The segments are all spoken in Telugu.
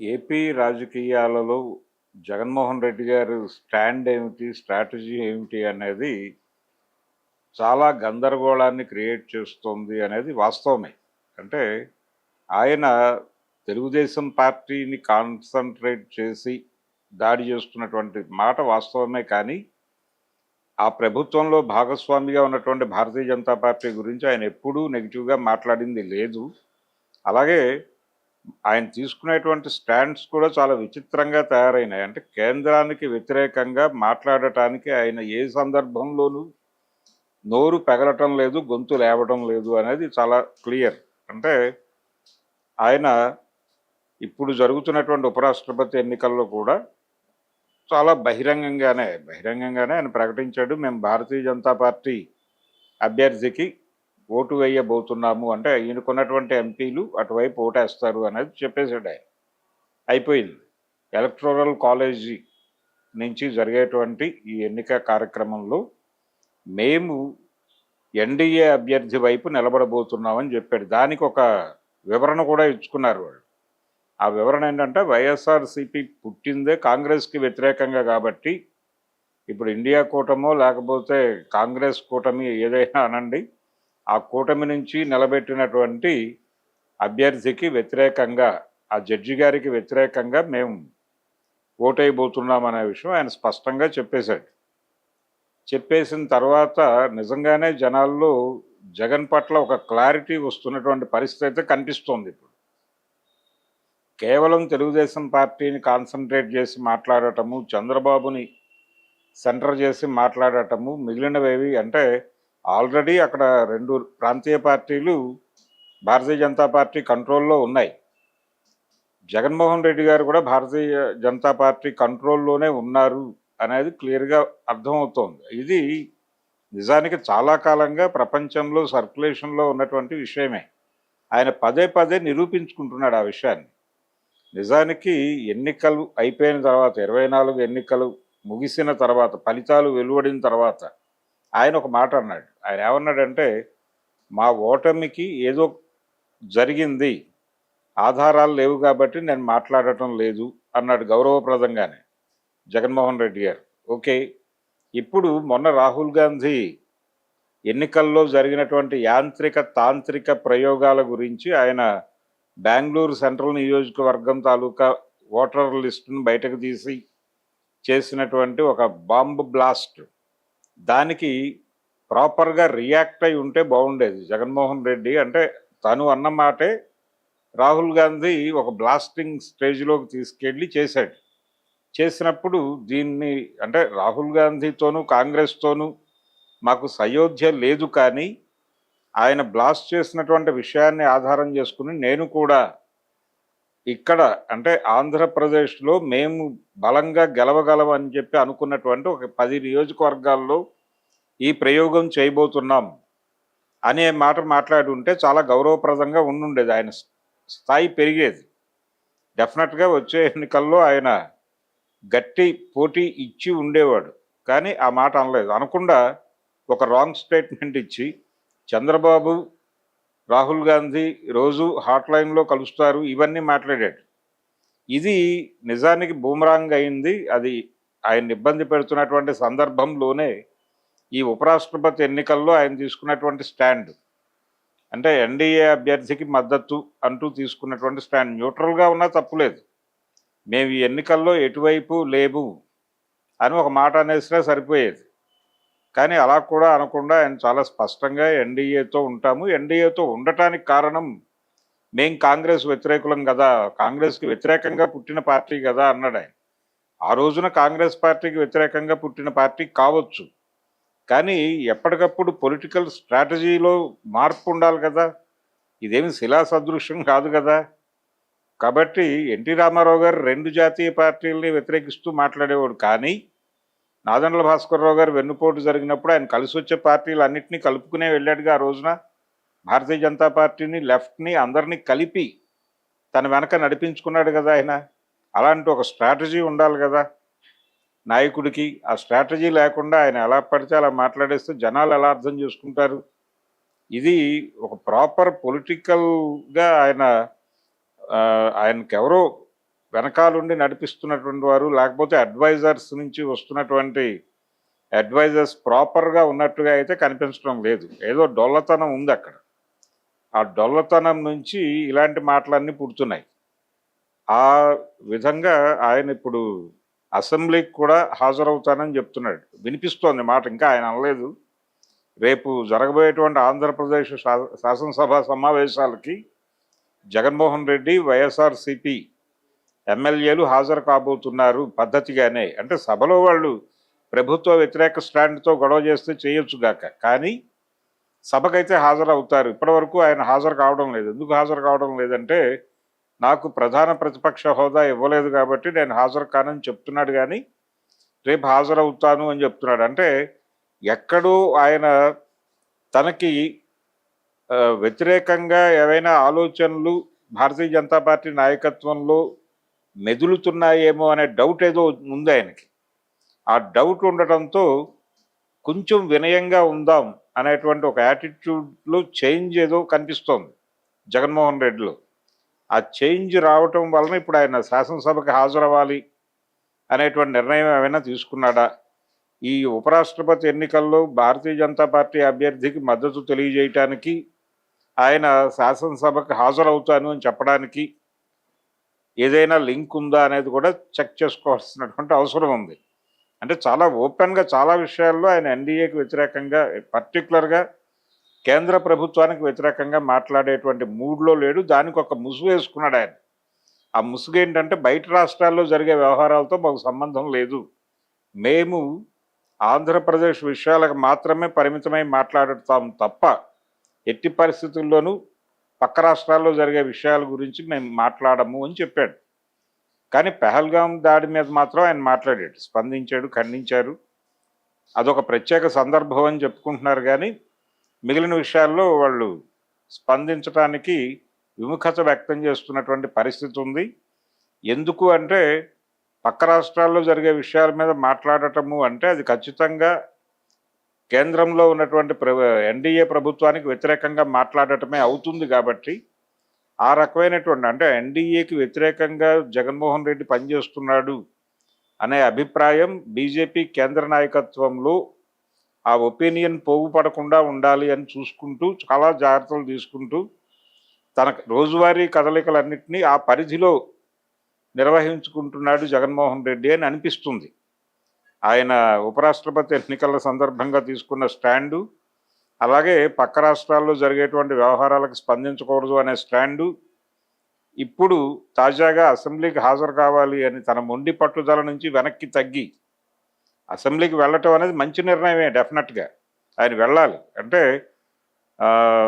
ఏపీ రాజకీయాలలో జగన్మోహన్ రెడ్డి గారు స్టాండ్ ఏమిటి స్ట్రాటజీ ఏమిటి అనేది చాలా గందరగోళాన్ని క్రియేట్ చేస్తుంది అనేది వాస్తవమే. అంటే ఆయన తెలుగుదేశం పార్టీని కాన్సన్ట్రేట్ చేసి దాడి చేస్తున్నటువంటి మాట వాస్తవమే కానీ ఆ ప్రభుత్వంలో భాగస్వామిగా ఉన్నటువంటి భారతీయ జనతా పార్టీ గురించి ఆయన ఎప్పుడూ నెగిటివ్గా మాట్లాడింది లేదు. అలాగే ఆయన తీసుకునేటువంటి స్టాండ్స్ కూడా చాలా విచిత్రంగా తయారైనాయి. అంటే కేంద్రానికి వ్యతిరేకంగా మాట్లాడటానికి ఆయన ఏ సందర్భంలోనూ నోరు పెగలటం లేదు గొంతు లేవటం లేదు అనేది చాలా క్లియర్. అంటే ఆయన ఇప్పుడు జరుగుతున్నటువంటి ఉపరాష్ట్రపతి ఎన్నికల్లో కూడా చాలా బహిరంగంగానే బహిరంగంగానే ఆయన ప్రకటించాడు. మేము భారతీయ జనతా పార్టీ అభ్యర్థికి ఓటు వేయబోతున్నాము అంటే ఈయనకున్నటువంటి ఎంపీలు అటువైపు ఓటేస్తారు అనేది చెప్పేశాడు ఆయన. అయిపోయింది. ఎలక్ట్రల్ కాలేజీ నుంచి జరిగేటువంటి ఈ ఎన్నిక కార్యక్రమంలో మేము ఎన్డీఏ అభ్యర్థి వైపు నిలబడబోతున్నామని చెప్పాడు. దానికి ఒక వివరణ కూడా ఇచ్చుకున్నారు వాళ్ళు. ఆ వివరణ ఏంటంటే వైఎస్ఆర్సీపీ పుట్టిందే కాంగ్రెస్కి వ్యతిరేకంగా కాబట్టి ఇప్పుడు ఇండియా కూటమో లేకపోతే కాంగ్రెస్ కూటమి ఏదైనా అనండి ఆ కూటమి నుంచి నిలబెట్టినటువంటి అభ్యర్థికి వ్యతిరేకంగా ఆ జడ్జి గారికి వ్యతిరేకంగా మేము ఓటైపోతున్నాం అనే విషయం ఆయన స్పష్టంగా చెప్పేశాడు. చెప్పేసిన తర్వాత నిజంగానే జనాల్లో జగన్ పట్ల ఒక క్లారిటీ వస్తున్నటువంటి పరిస్థితి అయితే కనిపిస్తోంది ఇప్పుడు. కేవలం తెలుగుదేశం పార్టీని కాన్సన్ట్రేట్ చేసి మాట్లాడటము చంద్రబాబుని సెంటర్ చేసి మాట్లాడటము మిగిలినవేవి అంటే ఆల్రెడీ అక్కడ రెండు ప్రాంతీయ పార్టీలు భారతీయ జనతా పార్టీ కంట్రోల్లో ఉన్నాయి. జగన్మోహన్ రెడ్డి గారు కూడా భారతీయ జనతా పార్టీ కంట్రోల్లోనే ఉన్నారు అనేది క్లియర్గా అర్థమవుతోంది. ఇది నిజానికి చాలా కాలంగా ప్రపంచంలో సర్క్యులేషన్లో ఉన్నటువంటి విషయమే. ఆయన పదే పదే నిరూపించుకుంటున్నాడు ఆ విషయాన్ని. నిజానికి ఎన్నికలు అయిపోయిన తర్వాత ఇరవై నాలుగు ఎన్నికలు ముగిసిన తర్వాత ఫలితాలు వెలువడిన తర్వాత ఆయన ఒక మాట అన్నాడు. ఆయన ఏమన్నాడంటే మా ఓటమికి ఏదో జరిగింది ఆధారాలు లేవు కాబట్టి నేను మాట్లాడటం లేదు అన్నాడు గౌరవప్రదంగానే జగన్మోహన్ రెడ్డి గారు. ఓకే ఇప్పుడు మొన్న రాహుల్ గాంధీ ఎన్నికల్లో జరిగినటువంటి యాంత్రిక తాంత్రిక ప్రయోగాల గురించి ఆయన బెంగళూరు సెంట్రల్ నియోజకవర్గం తాలూకా ఓటర్ లిస్టును బయటకు తీసి చేసినటువంటి ఒక బాంబు బ్లాస్ట్ దానికి ప్రాపర్గా రియాక్ట్ అయి ఉంటే బాగుండేది. జగన్మోహన్ రెడ్డి అంటే తను అన్న మాటే రాహుల్ గాంధీ ఒక బ్లాస్టింగ్ స్టేజ్లోకి తీసుకెళ్ళి చేశాడు. చేసినప్పుడు దీన్ని అంటే రాహుల్ గాంధీతోనూ కాంగ్రెస్తోనూ మాకు సయోధ్య లేదు కానీ ఆయన బ్లాస్ట్ చేసినటువంటి విషయాన్ని ఆధారం చేసుకుని నేను కూడా ఇక్కడ అంటే ఆంధ్రప్రదేశ్లో మేము బలంగా గెలవగలం అని చెప్పి అనుకున్నటువంటి ఒక పది నియోజకవర్గాల్లో ఈ ప్రయోగం చేయబోతున్నాం అనే మాట మాట్లాడి ఉంటే చాలా గౌరవప్రదంగా ఉండుండేది. ఆయన స్థాయి పెరిగేది. డెఫినెట్గా వచ్చే ఎన్నికల్లో ఆయన గట్టి పోటీ ఇచ్చి ఉండేవాడు. కానీ ఆ మాట అనలేదు. అనకుండా ఒక రాంగ్ స్టేట్మెంట్ ఇచ్చి చంద్రబాబు రాహుల్ గాంధీ రోజు హాట్ లైన్లో కలుస్తారు ఇవన్నీ మాట్లాడాడు. ఇది నిజానికి బూమరాంగ్ అయింది. అది ఆయన ఇబ్బంది పెడుతున్నటువంటి సందర్భంలోనే ఈ ఉపరాష్ట్రపతి ఎన్నికల్లో ఆయన తీసుకున్నటువంటి స్టాండ్ అంటే ఎన్డీఏ అభ్యర్థికి మద్దతు అంటూ తీసుకున్నటువంటి స్టాండ్ న్యూట్రల్గా ఉన్నా తప్పులేదు. మేము ఈ ఎన్నికల్లో ఎటువైపు లేవు అని ఒక మాట అనేసినా సరిపోయేది. కానీ అలా కూడా అనకుండా ఆయన చాలా స్పష్టంగా ఎన్డీఏతో ఉంటాము. ఎన్డీఏతో ఉండటానికి కారణం మేం కాంగ్రెస్ వ్యతిరేకులం కదా కాంగ్రెస్కి వ్యతిరేకంగా పుట్టిన పార్టీ కదా అన్నాడు ఆయన ఆ రోజున కాంగ్రెస్ పార్టీకి వ్యతిరేకంగా పుట్టిన పార్టీ కావచ్చు. కానీ ఎప్పటికప్పుడు పొలిటికల్ స్ట్రాటజీలో మార్పు ఉండాలి కదా. ఇదేమి శిలా సదృశ్యం కాదు కదా. కాబట్టి ఎన్టీ రామారావు గారు రెండు జాతీయ పార్టీలని వ్యతిరేకిస్తూ మాట్లాడేవాడు కానీ నాదండ్ల భాస్కర్రావు గారు వెన్నుపోటు జరిగినప్పుడు ఆయన కలిసి వచ్చే పార్టీలు అన్నింటినీ కలుపుకునే వెళ్ళాడుగా ఆ రోజున. భారతీయ జనతా పార్టీని లెఫ్ట్ని అందరినీ కలిపి తన వెనక నడిపించుకున్నాడు కదా ఆయన. అలాంటి ఒక స్ట్రాటజీ ఉండాలి కదా. నాయకుడికి ఆ స్ట్రాటజీ లేకుండా ఆయన ఎలా పడితే అలా మాట్లాడేస్తే జనాలు ఎలా అర్థం చేసుకుంటారు? ఇది ఒక ప్రాపర్ పొలిటికల్గా ఆయన ఆయనకెవరో ఆయనకి ఎవరో వెనకాలండి నడిపిస్తున్నటువంటి వారు లేకపోతే అడ్వైజర్స్ నుంచి వస్తున్నటువంటి అడ్వైజర్స్ ప్రాపర్గా ఉన్నట్టుగా అయితే కనిపించడం లేదు. ఏదో డొల్లతనం ఉంది అక్కడ. ఆ డొల్లతనం నుంచి ఇలాంటి మాటలన్నీ పుడుతున్నాయి. ఆ విధంగా ఆయన ఇప్పుడు అసెంబ్లీకి కూడా హాజరవుతానని చెప్తున్నాడు. వినిపిస్తోంది మాట ఇంకా ఆయన అనలేదు. రేపు జరగబోయేటువంటి ఆంధ్రప్రదేశ్ శాసనసభ సమావేశాలకి జగన్మోహన్ రెడ్డి వైఎస్ఆర్సిపి ఎమ్మెల్యేలు హాజరు కాబోతున్నారు పద్ధతిగానే. అంటే సభలో వాళ్ళు ప్రభుత్వ వ్యతిరేక స్టాండ్తో గొడవ చేస్తే చేయొచ్చుగాక కానీ సభకైతే హాజరవుతారు. ఇప్పటివరకు ఆయన హాజరు కావడం లేదు. ఎందుకు హాజరు కావడం లేదంటే నాకు ప్రధాన ప్రతిపక్ష హోదా ఇవ్వలేదు కాబట్టి నేను హాజరు కానని చెప్తున్నాడు కానీ రేపు హాజరవుతాను అని చెప్తున్నాడు. అంటే ఎక్కడూ ఆయన తనకి వ్యతిరేకంగా ఏవైనా ఆలోచనలు భారతీయ జనతా పార్టీ నాయకత్వంలో మెదులుతున్నాయేమో అనే డౌట్ ఏదో ఉంది ఆయనకి. ఆ డౌట్ ఉండటంతో కొంచెం వినయంగా ఉందాం అనేటువంటి ఒక యాటిట్యూడ్లో చేంజ్ ఏదో కనిపిస్తోంది జగన్మోహన్ రెడ్డిలో. ఆ చేంజ్ రావటం వలన ఇప్పుడు ఆయన శాసనసభకి హాజరవ్వాలి అనేటువంటి నిర్ణయం ఏమైనా తీసుకున్నాడా? ఈ ఉపరాష్ట్రపతి ఎన్నికల్లో భారతీయ జనతా పార్టీ అభ్యర్థికి మద్దతు తెలియజేయటానికి ఆయన శాసనసభకు హాజరవుతాను అని చెప్పడానికి ఏదైనా లింక్ ఉందా అనేది కూడా చెక్ చేసుకోవాల్సినటువంటి అవసరం ఉంది. అంటే చాలా ఓపెన్గా చాలా విషయాల్లో ఆయన ఎన్డీఏకి వ్యతిరేకంగా పర్టికులర్గా కేంద్ర ప్రభుత్వానికి వ్యతిరేకంగా మాట్లాడేటువంటి మూడ్లో లేడు. దానికి ఒక ముసుగు వేసుకున్నాడు ఆయన. ఆ ముసుగు ఏంటంటే బయట రాష్ట్రాల్లో జరిగే వ్యవహారాలతో మాకు సంబంధం లేదు. మేము ఆంధ్రప్రదేశ్ విషయాలకు మాత్రమే పరిమితమై మాట్లాడుతాం తప్ప ఎట్టి పరిస్థితుల్లోనూ పక్క రాష్ట్రాల్లో జరిగే విషయాల గురించి మేము మాట్లాడము అని చెప్పాడు. కానీ పెహల్గాం దాడి మీద మాత్రం ఆయన మాట్లాడాడు. స్పందించాడు ఖండించారు. అదొక ప్రత్యేక సందర్భం అని చెప్పుకుంటున్నారు కానీ మిగిలిన విషయాల్లో వాళ్ళు స్పందించడానికి విముఖత వ్యక్తం చేస్తున్నటువంటి పరిస్థితి ఉంది. ఎందుకు అంటే పక్క రాష్ట్రాల్లో జరిగే విషయాల మీద మాట్లాడటము అంటే అది ఖచ్చితంగా కేంద్రంలో ఉన్నటువంటి ప్ర ఎన్డీఏ ప్రభుత్వానికి వ్యతిరేకంగా మాట్లాడటమే అవుతుంది కాబట్టి ఆ రకమైనటువంటి అంటే ఎన్డీఏకి వ్యతిరేకంగా జగన్మోహన్ రెడ్డి పనిచేస్తున్నాడు అనే అభిప్రాయం బీజేపీ కేంద్ర నాయకత్వంలో ఆ ఒపీనియన్ పోగుపడకుండా ఉండాలి అని చూసుకుంటూ చాలా జాగ్రత్తలు తీసుకుంటూ తన రోజువారీ కదలికలన్నింటినీ ఆ పరిధిలో నిర్వహించుకుంటున్నాడు జగన్మోహన్ రెడ్డి అని అనిపిస్తుంది. ఆయన ఉపరాష్ట్రపతి ఎన్నికల సందర్భంగా తీసుకున్న స్టాండు అలాగే పక్క రాష్ట్రాల్లో జరిగేటువంటి వ్యవహారాలకు స్పందించకూడదు అనే స్టాండు ఇప్పుడు తాజాగా అసెంబ్లీకి హాజరు కావాలి అని తన మొండి పట్టుదల నుంచి వెనక్కి తగ్గి అసెంబ్లీకి వెళ్ళటం అనేది మంచి నిర్ణయమే డెఫినెట్గా. ఆయన వెళ్ళాలి. అంటే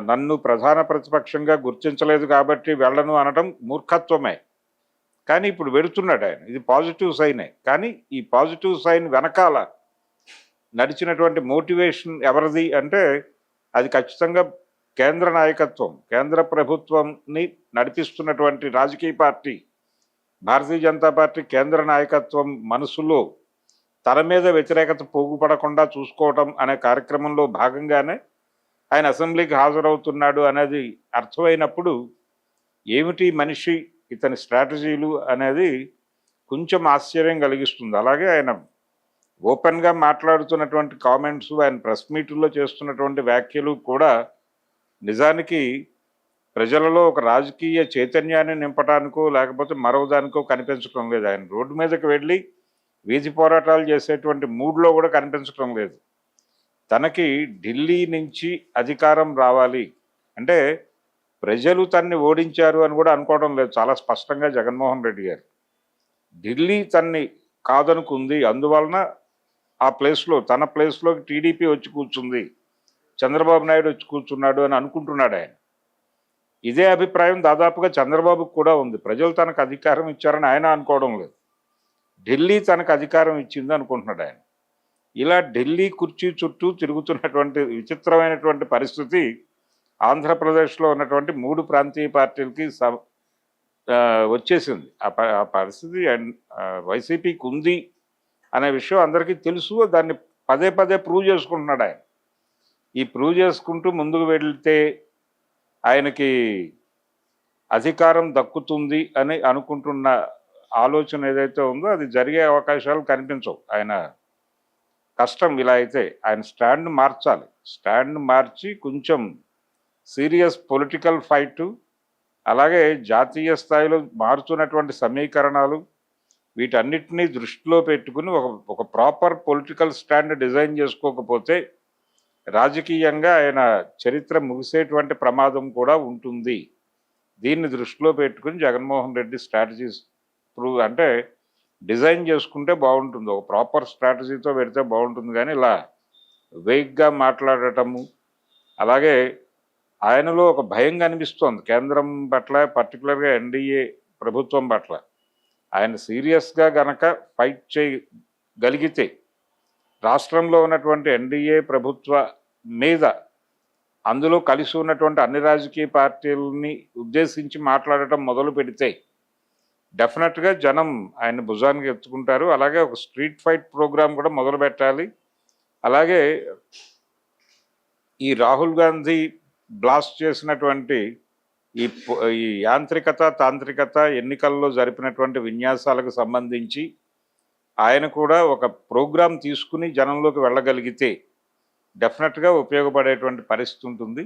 నన్ను ప్రధాన ప్రతిపక్షంగా గుర్తించలేదు కాబట్టి వెళ్ళను అనడం మూర్ఖత్వమే. కానీ ఇప్పుడు వెళుతున్నాడు ఆయన. ఇది పాజిటివ్ సైనే. కానీ ఈ పాజిటివ్ సైన్ వెనకాల నడిచినటువంటి మోటివేషన్ ఎవరిది అంటే అది ఖచ్చితంగా కేంద్ర నాయకత్వం కేంద్ర ప్రభుత్వంని నడిపిస్తున్నటువంటి రాజకీయ పార్టీ భారతీయ జనతా పార్టీ కేంద్ర నాయకత్వం మనసులో తన మీద వ్యతిరేకత పోగుపడకుండా చూసుకోవటం అనే కార్యక్రమంలో భాగంగానే ఆయన అసెంబ్లీకి హాజరవుతున్నాడు అనేది అర్థమైనప్పుడు ఏమిటి మనిషి ఇతని స్ట్రాటజీలు అనేది కొంచెం ఆశ్చర్యం కలిగిస్తుంది. అలాగే ఆయన ఓపెన్గా మాట్లాడుతున్నటువంటి కామెంట్స్ ఆయన ప్రెస్ మీట్లో చేస్తున్నటువంటి వ్యాఖ్యలు కూడా నిజానికి ప్రజలలో ఒక రాజకీయ చైతన్యాన్ని నింపడానికో లేకపోతే మరో దానికో కనిపించడం లేదు. ఆయన రోడ్డు మీదకి వెళ్ళి వీధి పోరాటాలు చేసేటువంటి మూడ్లో కూడా కనిపించడం లేదు. తనకి ఢిల్లీ నుంచి అధికారం రావాలి అంటే ప్రజలు తన్ని ఓడించారు అని కూడా అనుకోవడం లేదు. చాలా స్పష్టంగా జగన్మోహన్ రెడ్డి గారు. ఢిల్లీ తన్ని కాదనుకుంది. అందువలన ఆ ప్లేస్లో తన ప్లేస్లోకి టీడీపీ వచ్చి కూర్చుంది. చంద్రబాబు నాయుడు వచ్చి కూర్చున్నాడు అని అనుకుంటున్నాడు ఆయన. ఇదే అభిప్రాయం దాదాపుగా చంద్రబాబుకు కూడా ఉంది. ప్రజలు తనకు అధికారం ఇచ్చారని ఆయన అనుకోవడం లేదు. ఢిల్లీ తనకు అధికారం ఇచ్చింది అనుకుంటున్నాడు ఆయన. ఇలా ఢిల్లీ కుర్చీ చుట్టూ తిరుగుతున్నటువంటి విచిత్రమైనటువంటి పరిస్థితి ఆంధ్రప్రదేశ్లో ఉన్నటువంటి మూడు ప్రాంతీయ పార్టీలకి స- వచ్చేసింది. ఆ ప- ఆ పరిస్థితి వైసీపీకి ఉంది అనే విషయం అందరికీ తెలుసు. దాన్ని పదే పదే ప్రూవ్ చేసుకుంటున్నాడు ఆయన. ఈ ప్రూవ్ చేసుకుంటూ ముందుకు వెళితే ఆయనకి అధికారం దక్కుతుంది అని అనుకుంటున్న ఆలోచన ఏదైతే ఉందో అది జరిగే అవకాశాలు కనిపించవు. ఆయన కష్టం ఇలా అయితే ఆయన స్టాండ్ మార్చాలి. స్టాండ్ మార్చి కొంచెం సీరియస్ పొలిటికల్ ఫైటు అలాగే జాతీయ స్థాయిలో మారుతున్నటువంటి సమీకరణాలు వీటన్నిటినీ దృష్టిలో పెట్టుకుని ఒక ఒక ప్రాపర్ పొలిటికల్ స్టాండ్ డిజైన్ చేసుకోకపోతే రాజకీయంగా ఆయన చరిత్ర ముగిసేటువంటి ప్రమాదం కూడా ఉంటుంది. దీన్ని దృష్టిలో పెట్టుకుని జగన్మోహన్ రెడ్డి స్ట్రాటజీస్ ఇప్పుడు అంటే డిజైన్ చేసుకుంటే బాగుంటుంది. ఒక ప్రాపర్ స్ట్రాటజీతో పెడితే బాగుంటుంది కానీ ఇలా వేగ్గా మాట్లాడటము అలాగే ఆయనలో ఒక భయం కనిపిస్తోంది. కేంద్రం పట్ల పర్టికులర్గా ఎన్డీఏ ప్రభుత్వం పట్ల. ఆయన సీరియస్గా గనక ఫైట్ చేయగలిగితే రాష్ట్రంలో ఉన్నటువంటి ఎన్డీఏ ప్రభుత్వ మీద అందులో కలిసి ఉన్నటువంటి అన్ని రాజకీయ పార్టీలని ఉద్దేశించి మాట్లాడటం మొదలు పెడితే డెఫినెట్గా జనం ఆయన భుజానికి ఎత్తుకుంటారు. అలాగే ఒక స్ట్రీట్ ఫైట్ ప్రోగ్రామ్ కూడా మొదలు పెట్టాలి. అలాగే ఈ రాహుల్ గాంధీ బ్లాస్ట్ చేసినటువంటి ఈ ఈ యాంత్రికత తాంత్రికత ఎన్నికల్లో జరిపినటువంటి విన్యాసాలకు సంబంధించి ఆయన కూడా ఒక ప్రోగ్రాం తీసుకుని జనంలోకి వెళ్ళగలిగితే డెఫినెట్గా ఉపయోగపడేటువంటి పరిస్థితి ఉంటుంది.